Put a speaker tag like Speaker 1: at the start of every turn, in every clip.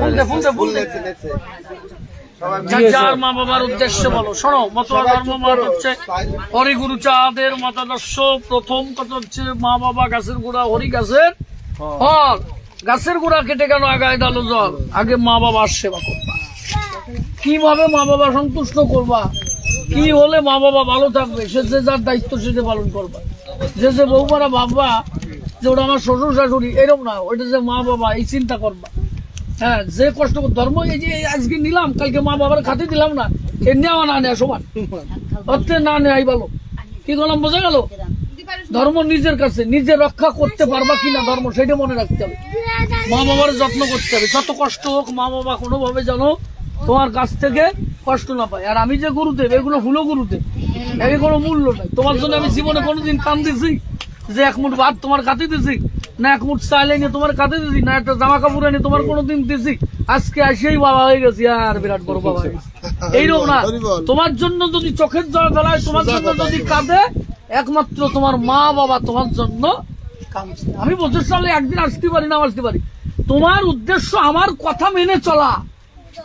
Speaker 1: ফুলতে ফুলতে ফুলতে যার যার মা বাবার উদ্দেশ্য বলো। শোনো মতোয়া ধর্ম মত হচ্ছে হরিগুরু চাঁদের মতাদর্শ। প্রথম কথা হচ্ছে মা বাবা গাছের গোড়া হরি গাছের ফল গাছের গোড়া কেটে গেল আগায় দালো জল। আগে মা বাবার সেবা করবা। কীভাবে মা বাবা সন্তুষ্ট করবা? কি হলে মা বাবা ভালো থাকবে? সে যে যার দায়িত্ব সেটা পালন করবা। যে যে বৌমারা ভাববা যে ওটা আমার শ্বশুর শাশুড়ি এরকম না। ওইটা যে মা বাবা এই চিন্তা করবা। হ্যাঁ যে কষ্ট ধর্ম, এই যে আজকে নিলাম, কালকে মা বাবার খাতে দিলাম না, এ নেওয়া না নেওয়া সমান। অর্থে না নেওয়াই ভালো। কি করলাম, বোঝা গেল? ধর্ম নিজের কাছে, নিজে রক্ষা করতে পারবা কিনা ধর্ম, সেটা মনে রাখতে হবে। মা বাবার যত্ন করতে হবে। যত কষ্ট হোক, মা বাবা কোনোভাবে যেন তোমার কাছ থেকে কষ্ট না পায়। আর আমি যে গুরুদেব, এগুলো হুলো গুরুদেব। এর কোনো মূল্য নাই। তোমার জন্য আমি জীবনে কোনোদিন কান দিছি যে এক মুঠ ভাত তোমার কাতে দিছি। না এক মুঠ চাল এনে তোমার কাঁধে দিছি না একটা জামা কাপড় এনে তোমার কোনোদিন দিছি। আজকে আসেই বাবা হয়ে গেছি আর বিরাট বড় বাবা এইরকম না তোমার জন্য যদি চোখের জল ফেলায় তোমার জন্য যদি কাঁদে একমাত্র তোমার মা বাবা তোমার জন্য আমি বলতে চাইলে একদিন আসতে পারি না আসতে পারি। তোমার উদ্দেশ্য আমার কথা মেনে চলা।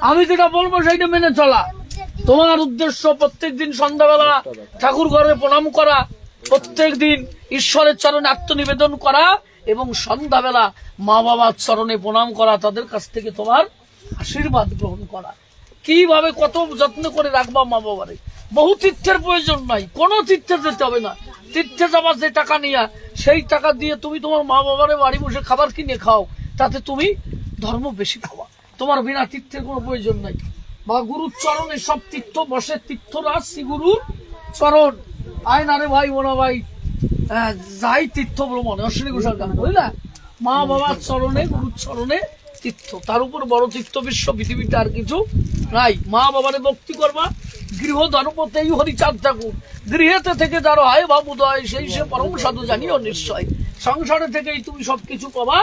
Speaker 1: আমি যেটা বলব সেইটা মেনে চলা। তোমার উদ্দেশ্য প্রত্যেক দিন সন্ধ্যাবেলা ঠাকুর ঘরে প্রণাম করা প্রত্যেক দিন ঈশ্বরের চরণে আত্মনিবেদন করা এবং সন্ধ্যাবেলা মা বাবার চরণে প্রণাম করা, তাদের কাছ থেকে তোমার আশীর্বাদ গ্রহণ করা। কীভাবে কত যত্ন করে রাখবা মা বাবারে বহু তীর্থের প্রয়োজন নাই, কোনো তীর্থে যেতে হবে না। তীর্থে যাবার যে টাকা নিয়ে, সেই টাকা দিয়ে তুমি তোমার মা বাবারে বাড়ি বসে খাবার কিনে খাও, তাতে তুমি ধর্ম বেশি খাওয়া তোমার বিনা তীর্থের কোনো প্রয়োজন নাই। বা গুরুর চরণে সব তীর্থ বসে, তীর্থরাজ শ্রী গুরুর চরণ। আয় না রে ভাই, বোনা ভাই যাই তীর্থ ভ্রমণ অশ্বিনী ঘোষাল গান, বুঝলা? মা বাবার চরণে, গুরুর চরণে তীর্থ। তার উপর বড় তীর্থ বিশ্ব, পৃথিবীতে আর কিছু নাই। মা বাবারে ভক্তি করবা। গৃহ ধর্মতেই হরিচাঁদ ঠাকুর। গৃহেতে থেকে যার হয় ভাবুদয়, সেই সে পরম সাধু জানিও নিশ্চয়। সংসারে থেকেই তুমি সবকিছু পাবা।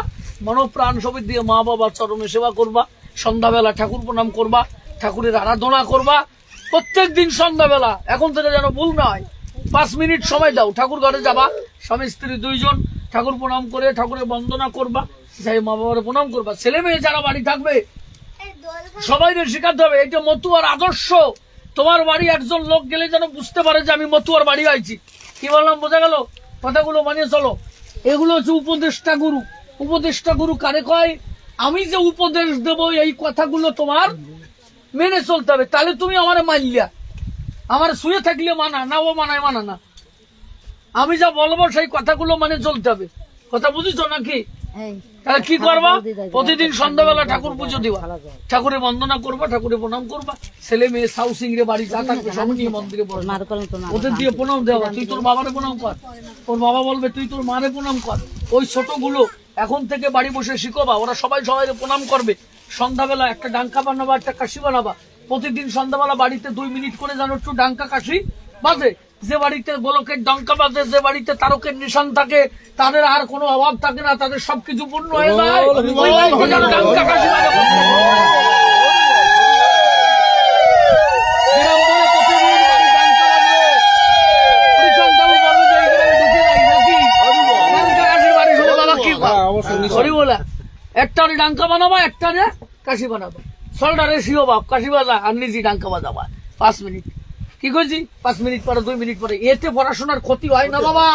Speaker 1: মনোপ্রাণ সবই দিয়ে মা বাবার চরণে সেবা করবা। সন্ধ্যাবেলা ঠাকুর প্রণাম করবা। ঠাকুরের আরাধনা করবা। প্রত্যেক দিন সন্ধ্যাবেলা। এখন থেকে যেন ভুল না হয় পাঁচ মিনিট সময় দাও। ঠাকুর ঘরে যাবা স্বামী স্ত্রী দুইজন ঠাকুর প্রণাম করে ঠাকুরের বন্দনা করবা যাই মা বাবার প্রণাম করবা। ছেলে মেয়ে যারা বাড়ি থাকবে সবাই শেখাতে হবে এটা মতুয়ার আদর্শ তোমার বাড়ি একজন লোক গেলে যেন বুঝতে পারে যে আমি মতুয়ার বাড়ি আইছি। কি বললাম বোঝা গেল? কথাগুলো মানিয়ে চলো। এগুলো হচ্ছে উপদেষ্টা গুরু। উপদেষ্টা গুরু কারে কয়? আমি যে উপদেশ দেব এই কথাগুলো তোমার মেনে চলতে হবে। তাহলে তুমি আমার মানলিয়া আমার শুয়ে থাকলে মানা না ও মানায় মানা না। আমি যা বলব সেই কথাগুলো মানে চলতে হবে। কথা বুঝিছো নাকি? তাহলে কি করবা? প্রতিদিন সন্ধ্যাবেলা ঠাকুর পুজো দিবা। ঠাকুরের বন্দনা করবা ঠাকুরের প্রণাম করবা। ছেলে মেয়ে সাউ সিংরে বাড়ি যা থাকবে সব নিয়ে মন্দিরে ওদের দিয়ে প্রণাম দেওয়া তুই তোর বাবারে প্রণাম কর। তোর বাবা বলবে তুই তোর মারে প্রণাম কর। ওই ছোটগুলো এখন থেকে বাড়ি বসে শিখোবা ওরা সবাই সবাই প্রণাম করবে। সন্ধ্যাবেলা একটা ডাঙ্কা বানাবা একটা কাশি বানাবা। প্রতিদিন সন্ধ্যাবেলা বাড়িতে দুই মিনিট করে যেন একটু ডাঙ্কা কাশি বাজে। যে বাড়িতে গোলকের ডঙ্কা বাজে, যে বাড়িতে তারকের নিশান থাকে, তাদের আর কোনো অভাব থাকে না, তাদের সবকিছু পূর্ণ হয়ে যায়। ডাঙ্কা একটা ডাঙ্কা বানাবা, একটা কাশি বানাবা। সলডারে শিও বাপ কাশি বাজা, আর নিজে ডাঙ্কা বাজাবা পাঁচ মিনিট। কি করছি পাঁচ মিনিট পরে, দুই মিনিট পরে। এতে পড়াশোনার ক্ষতি হয় না বাবা।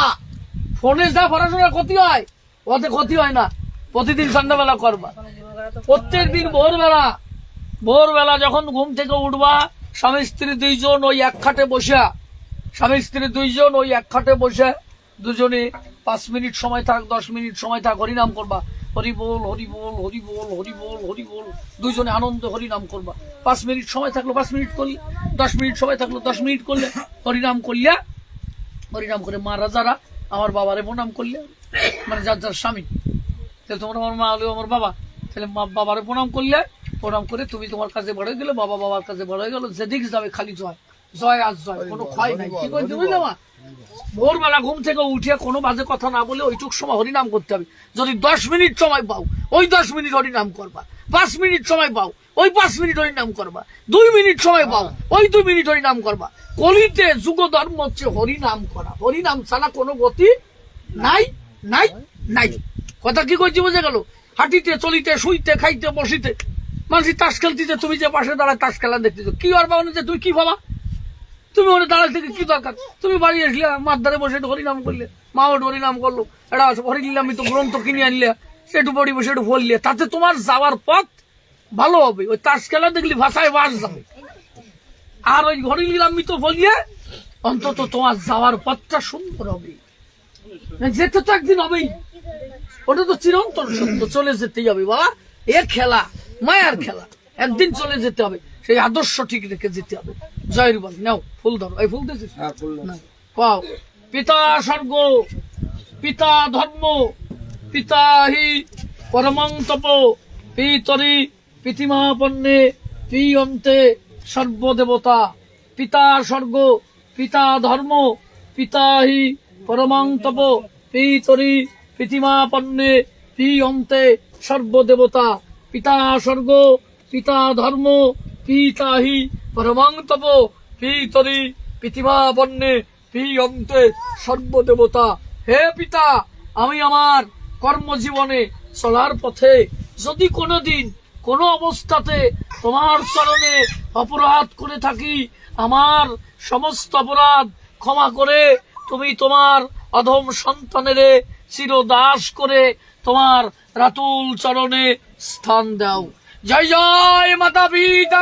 Speaker 1: ফোনে যা পড়াশোনার ক্ষতি হয়, ওতে ক্ষতি হয় না। প্রতিদিন সন্ধ্যাবেলা করবা। প্রত্যেক দিন ভোরবেলা ভোরবেলা যখন ঘুম থেকে উঠবা, স্বামী স্ত্রী দুইজন ওই এক খাটে বসে স্বামী স্ত্রী দুইজন ওই এক খাটে বসে দুজনে পাঁচ মিনিট সময় থাক, দশ মিনিট সময় থাক, হরিনাম করবা। হরি বল হরি বল হরি বল দুইজনে আনন্দ হরিনাম করবা। পাঁচ মিনিট সময় থাকল, পাঁচ মিনিট করলে, দশ মিনিট সময় থাকল, দশ মিনিট করলে হরিনাম করলে হরিনাম করে মা রাজারা আমার বাবারে প্রণাম করলে মানে যার যার স্বামী। তাহলে তোমার আমার মা হলেও আমার বাবা। তাহলে মা বাবারে প্রণাম করলে, প্রণাম করে তুমি তোমার কাছে বড় হয়ে গেলে বাবা বাবার কাছে বড় হয়ে গেলো, যেদিক যাবে খালি জয়। জয় আর জয় কোনো ক্ষয় নাই। কি ভোরবেলা ঘুম থেকে উঠে কোনো বাজে কথা না বলে ওইটুক সময় হরিনাম করতে হবে। যদি দশ মিনিট সময় পাও ওই দশ মিনিট হরিনাম করবা। পাঁচ মিনিট সময় পাও ওই পাঁচ মিনিট হরিনাম করবা। দুই মিনিট সময় পাও ওই দুই মিনিট হরিনাম করবা। কলিতে যুগ ধর্ম হচ্ছে হরিনাম করা। হরিনাম ছাড়া কোনো গতি নাই নাই নাই। কথা কি করছি বুঝে গেল? হাঁটিতে চলিতে শুইতে খাইতে বসিতে। মানুষ তাস খেলতিতে তুমি যে পাশে দাঁড়ায় তাস খেলা দেখতেছো। কি আর বাবা যে তুমি কি ভাবা? তুমি ওখানে দাঁড়াই থেকে কি দরকার? তুমি বাড়ি আসলে মার ধারে বসে একটু হরিনাম করলে। মা ওটা হরিনাম করল। এটা হরিলাম তো গ্রন্থ কিনে আনলে। সে একটু বড়ি বসে একটু বললে তাতে তোমার যাওয়ার পথ ভালো হবে। ওই তাস খেলা দেখলি ভাষায় বাস যাবে। আর ওই ঘরে নিলাম তো বলিয়ে অন্তত তোমার যাওয়ার পথটা সুন্দর হবে। যেতে তো একদিন হবেই। ওটা তো চিরন্তন সত্য চলে যেতেই হবে। বাবা এ খেলা, মায়ার খেলা। একদিন চলে যেতে হবে। সেই আদর্শ ঠিক রেখে যেতে হবে। জয়ের বল নাও ফুল ধরো। এই ফুল দিয়েছিস?
Speaker 2: হ্যাঁ ফুল
Speaker 1: পাও। পিতা স্বর্গ পিতা ধর্ম পিতা হি পরমং তপ পিতরি পিতিমাপন্নে পিয়ন্তে সর্বদেবতা। পিতা স্বর্গ পিতা ধর্ম পিতা হি পরমং তপ পিতরি পিতিমাপন্নে পিয়ন্তে সর্বদেবতা। পিতা স্বর্গ পিতা ধর্ম পিতা হি পরমং তপ পিতরি পৃথিবাপন্নে পিয়ন্তে সর্বদেবতা হে পিতা, আমি আমার কর্মজীবনে চলার পথে যদি কোনোদিন কোনো অবস্থাতে তোমার চরণে অপরাধ করে থাকি, আমার সমস্ত অপরাধ ক্ষমা করে তুমি তোমার অধম সন্তানের চিরদাস করে তোমার রাতুল চরণে স্থান দাও। জয় জয় মাতা পিতা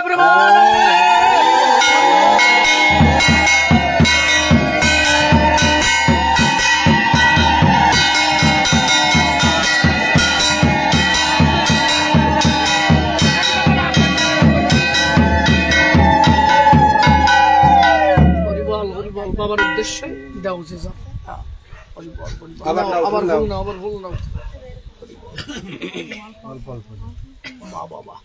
Speaker 1: বাবার উদ্দেশ্যে দেও যে যাও হ্যাঁ,
Speaker 2: আবার।
Speaker 1: ভুল নাও আবার ভুল নাও। বাহ, বাহ, বাহ।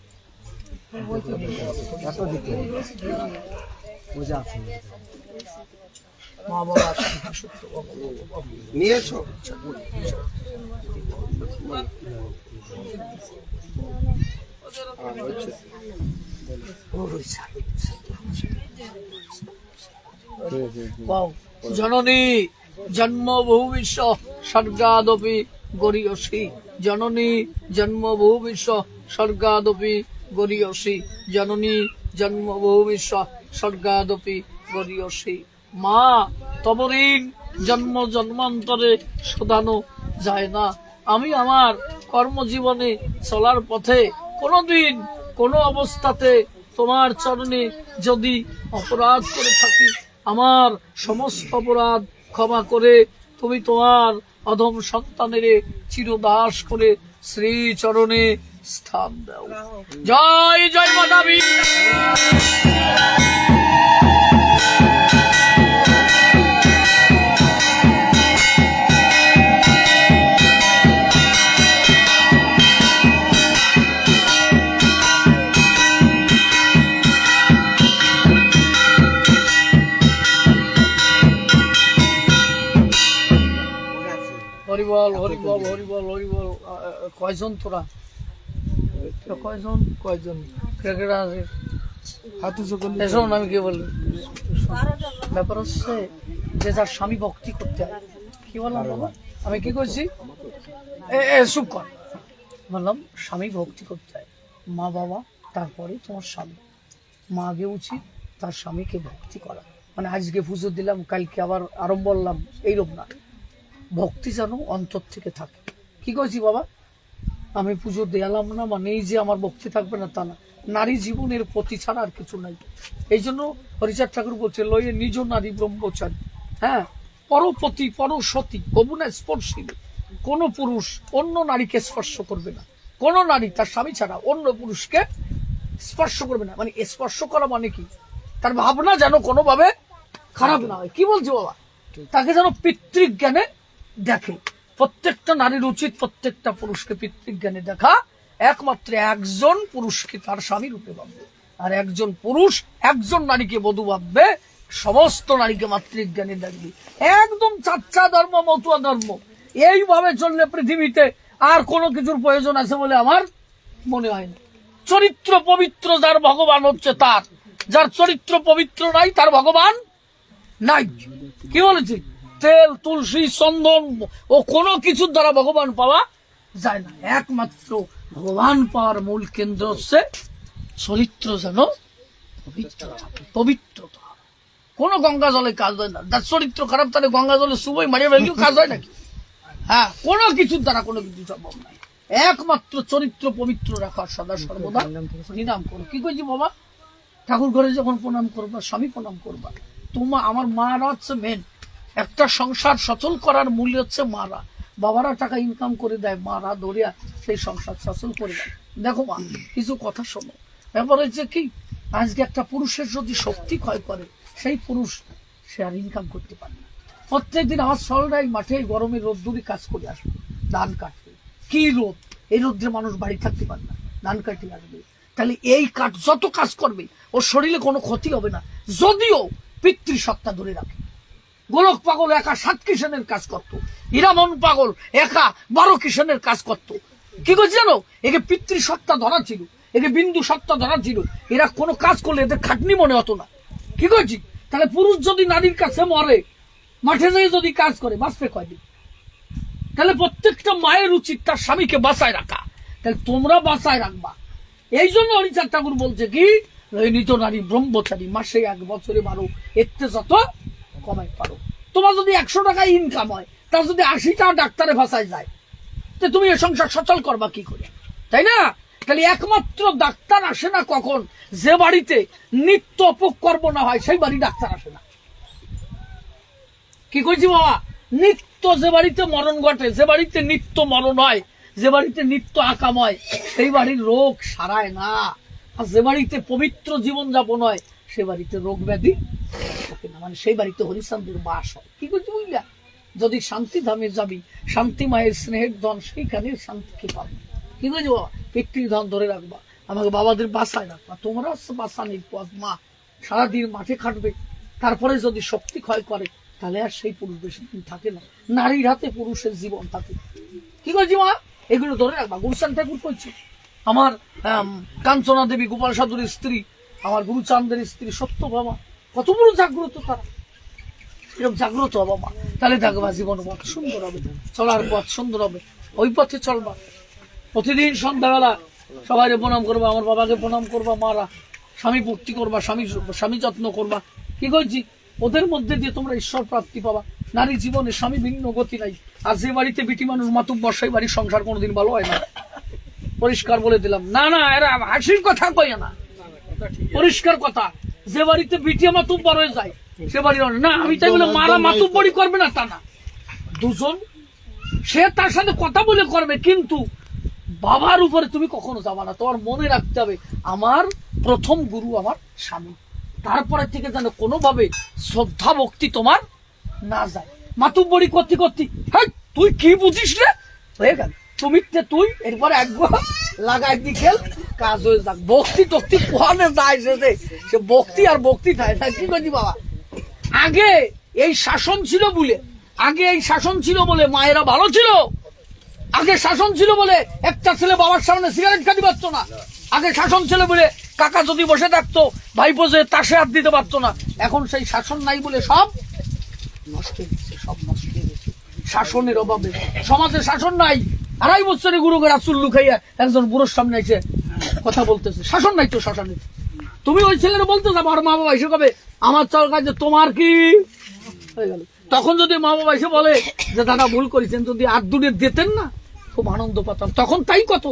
Speaker 1: মা বাবা বাবা।
Speaker 2: নিয়েছো
Speaker 1: জননী জন্মভূমিষ্য স্বর্গাদপি গরিয়সী জননী জন্মভূমিষ্য স্বর্গাদপি গরিয়সী, জননী জন্মভূমিষ্য স্বর্গাদপি গরিয়সী। মা তব ঋণ জন্ম জন্মান্তরে শোধানো যায় না। আমি আমার কর্মজীবনে চলার পথে কোনোদিন কোনো অবস্থাতে তোমার চরণে যদি অপরাধ করে থাকি, আমার সমস্ত অপরাধ ক্ষমা করে তুমি তোমার অধম সন্তানের চিরদাস করে শ্রী চরণে স্থান দাও। জয় জয় মাতাবী হরিবল হরিবল হরিবল হরিবল। কয়জন তোরা? কয়জন কয়জন? ক্রিকেটার আছে?
Speaker 2: হাতে
Speaker 1: এসো না, আমি কি বলি। ব্যাপার হচ্ছে যে যার স্বামী ভক্তি করতে হয়। কি বললাম বাবা? আমি কি করছি এ এ, চুপ কর। বললাম স্বামী ভক্তি করতে হয়। মা বাবা তারপরে তোমার স্বামী। মা আগে উচিত তার স্বামীকে ভক্তি করা। মানে আজকে পুজো দিলাম কালকে আবার আরম্ভ বললাম এইরকম না। ভক্তি যেন অন্তর থেকে থাকে। কি করছি বাবা? আমি পুজো দেয়ালাম না মানে এই যে আমার ভক্তি থাকবে না তা না। নারী জীবনের প্রতি ছাড়া আর কিছু নাই। এই জন্য হরিচাঁদ ঠাকুর বলছে, লয়ে নিজ নারী ব্রহ্মচারী। হ্যাঁ পরপতি, পরসতী কবুনা স্পর্শিনী। কোন পুরুষ অন্য নারীকে স্পর্শ করবে না। কোন নারী তার স্বামী ছাড়া অন্য পুরুষকে স্পর্শ করবে না। মানে স্পর্শ করা মানে কি? তার ভাবনা যেন কোনোভাবে খারাপ না হয়। কি বলছি বাবা? তাকে যেন পিতৃক জ্ঞানে দেখে। প্রত্যেকটা নারীর উচিত প্রত্যেকটা পুরুষকে পিতৃজ্ঞানে দেখা। একমাত্র একজন পুরুষকে তার স্বামী রূপে ভাববে। আর একজন পুরুষ একজন নারীকে বধূ ভাববে, সমস্ত নারীকে মাতৃক জ্ঞানে দেখবে। একদম চাচ্চা ধর্ম, মতুয়া ধর্ম। এইভাবে চললে পৃথিবীতে আর কোনো কিছুর প্রয়োজন আছে বলে আমার মনে হয় না। চরিত্র পবিত্র যার ভগবান হচ্ছে তার। যার চরিত্র পবিত্র নাই, তার ভগবান নাই। কি বলেছি? তেল তুলসী চন্দন ও কোনো কিছুর দ্বারা ভগবান পাওয়া যায় না। একমাত্র ভগবান পাওয়ার মূল কেন্দ্র হচ্ছে চরিত্র যেন পবিত্র থাকে, পবিত্রতা। কোন গঙ্গা জলে কাজ হয় না। চরিত্র খারাপ তাহলে গঙ্গা জলে সুবই মারিয়ে ফেললেও কাজ হয় নাকি? হ্যাঁ কোনো কিছুর দ্বারা কোনো কিছু সম্ভব নাই একমাত্র চরিত্র পবিত্র রাখা সদা সর্বদা। নিনাম করো। কি কইছি বাবা? ঠাকুর ঘরে যখন প্রণাম করবা স্বামী প্রণাম করবা। তোমার আমার মারা হচ্ছে মেন একটা সংসার সচল করার মূল্য হচ্ছে মারা। বাবারা টাকা ইনকাম করে দেয়, মারা দরিয়া সেই সংসার সচল করে দেয়। দেখো মা, কিছু কথা শোনো। ব্যাপার হচ্ছে কি, আজকে একটা পুরুষের যদি শক্তি ক্ষয় করে সেই পুরুষ সে আর ইনকাম করতে পারে না। প্রত্যেকদিন আমার সরলরাই মাঠে গরমে রোদ্দুরি কাজ করে আসবে, ধান কাটবে। কি রোদ? এই রোদ্রে মানুষ বাড়ি থাকতে পারে না, ধান কাটিয়ে আসবে তাহলে এই কাঠ যত কাজ করবে, ওর শরীরে কোনো ক্ষতি হবে না। যদিও পিতৃসত্তা ধরে রাখে। গোলক পাগল একা সাত কিষণের কাজ করত। হীরামন পাগল একা বারো কিষণের কাজ করত। কি করছে জানো? একে পিতৃসত্তা ধরা ছিল, একে বিন্দু সত্তা ধরা ছিল। এরা কোনো কাজ করলে এদের খাটনি মনে হতো না। কি করছি? তাহলে পুরুষ যদি নারীর কাছে মরে, মাঠে যেয়ে যদি কাজ করে, বাঁচবে কয়দিন? তাহলে প্রত্যেকটা মায়ের উচিত তার স্বামীকে বাঁচায় রাখা। তাহলে তোমরা বাঁচায় রাখবা। এই জন্য হরিচাঁদ ঠাকুর বলছে কি নিত নারী ব্রহ্মচারী, মাসে এক বছরে বারো এতে যত কমাই পারো। তোমার যদি একশো টাকা ইনকাম হয়, তার যদি আশিটা ডাক্তারে ভাষায় যায়, তো তুমি এ সংসার সচল করবা কি করে? তাই না? তাহলে একমাত্র ডাক্তার আসে না কখন, যে বাড়িতে নিত্য অপকর্ম না হয়, সেই বাড়ি ডাক্তার আসে না। কি কইছি বাবা? নিত্য যে বাড়িতে মরণ ঘটে, যে বাড়িতে নিত্য মরণ হয়, যে বাড়িতে নিত্য আকাম হয়, সেই বাড়ির রোগ সারায় না। আর যে বাড়িতে পবিত্র জীবন যাপন হয়, সে বাড়িতে রোগ ব্যাধি থাকে না মানে সেই বাড়িতে হরিচান্দের বাস হয়। কি করছি বুঝলা? যদি শান্তি ধামে যাবি শান্তি মায়ের স্নেহের ধন সেইখানে শান্তিকে পাবি। কি বাবা? পিতৃ ধন ধরে রাখবা। আমাকে বাবাদের বাসায় রাখবা। তোমরা হচ্ছে বাসা নেই পথ মা। সারাদিন মাঠে খাটবে। তারপরে যদি শক্তি ক্ষয় করে তাহলে আর সেই পুরুষ বেশি দিন থাকে না। নারীর হাতে পুরুষের জীবন থাকে। কি করছি মা? এগুলো ধরে রাখবা। গুরুচান ঠাকুর করছি আমার আম, কাঞ্চনা দেবী গোপাল সাধুর স্ত্রী আমার গুরুচান্দের স্ত্রী সত্য বাবা। কত বড় জাগ্রত তারা। এরকম জাগ্রত মা। তাহলে দেখবা জীবন পথ সুন্দর হবে। চলার পথ সুন্দর হবে। ওই পথে চলবা। প্রতিদিন সন্ধ্যাবেলা সবাই প্রণাম করবা, আমার বাবাকে প্রণাম করবা, মারা। স্বামী ভক্তি করবা, স্বামী স্বামী যত্ন করবা। কি করছি ওদের মধ্যে দিয়ে তোমরা ঈশ্বর প্রাপ্তি পাবা। নারী জীবনে স্বামী ভিন্ন গতি নাই। আর যে বাড়িতে বিটি মানুষ মাতুব বর্ষাই বাড়ির সংসার কোনোদিন ভালো হয় না। পরিষ্কার বলে দিলাম। না না, এরা হাসির কথা কই না। পরিষ্কার কথা। যে বাড়িতে বিটিয়া মাতুব বড় হয়ে যায়, সে বাড়ি না, আমি তাই বলে মারা মাতুব বড়ি করবে না তা না। দুজন, সে তার সাথে কথা বলে করবে, কিন্তু বাবার উপরে তুমি কখনো যাবা না। তোমার মনে রাখতে হবে, আমার প্রথম গুরু আমার স্বামী। তারপরে থেকে যেন কোনোভাবে শ্রদ্ধা ভক্তি তোমার না যায়। মাতুব বড়ি করতে করতে হ্যাঁ তুই কি বুঝিস রে? হয়ে গেল। তুমি তুই এরপরে একবার লাগাই দি খেল। কাজ হয়ে যাক। ভক্তি টক্তি কোহানে সে যে, সে ভক্তি আর ভক্তি থাকে না। কি করছি বাবা? আগে এই শাসন ছিল বলে আগে এই শাসন ছিল বলে মায়েরা ভালো ছিল। আগে শাসন ছিল বলে একটা ছেলে বাবার সামনে সিগারেট খাতে পারতো না। আগে শাসন ছিল বলে কাকা যদি বসে থাকতো ভাইপো যে তাসে হাত দিতে পারতো না। এখন সেই শাসন নাই বলে সব নষ্ট সব নষ্ট শাসনের অভাবে। সমাজে শাসন নাই। আড়াই বছরে গুরু করে চুল্লু খাইয়া একজন বুড়োর সামনে এসে কথা বলতেছে। শাসন নাই তো শাসনে। তুমি ওই ছেলের বলতে যাব, আর মা বাবা এসে কবে? আমার চাল কাজে তোমার কি? তখন যদি মা বাবা এসে বলে যে, দাদা, ভুল করেছেন, যদি আর দূরে দিতেন না, খুব আনন্দ পেতাম। তখন তাই কত?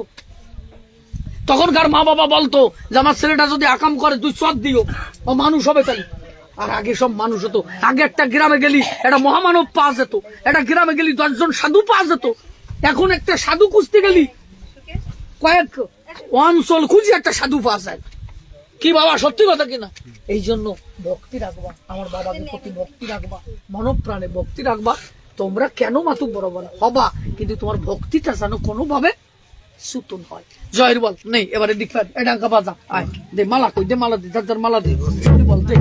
Speaker 1: তখনকার মা বাবা বলতো যে, আমার ছেলেটা যদি আকাম করে, তুই চট দিও। ও মানুষ হবে তাই আর আগে সব মানুষ হতো। আগে একটা গ্রামে গেলি, একটা মহামানব পাওয়া যেত। একটা গ্রামে গেলি, দশজন সাধু পাওয়া যেত। এখন একটা সাধু কুস্তি গেলি। কয়েক অঞ্চল খুঁজে একটা সাধু পাওয়া যায়। কি বাবা, সত্যি কথা কিনা এই জন্য ভক্তি রাখবা, আমার বাবাকে প্রতি ভক্তি রাখবা, মনপ্রাণে ভক্তি রাখবা। তোমরা কেন মাতুক বরাবর হবা, কিন্তু তোমার ভক্তিটা যেন কোনোভাবে সুতুন হয়। জয়ের বল, নেই, এবারে দিক এটা বাজা। আয়, দে, মালা কই, দে, মালা দে যার মালা দে। বল, দে।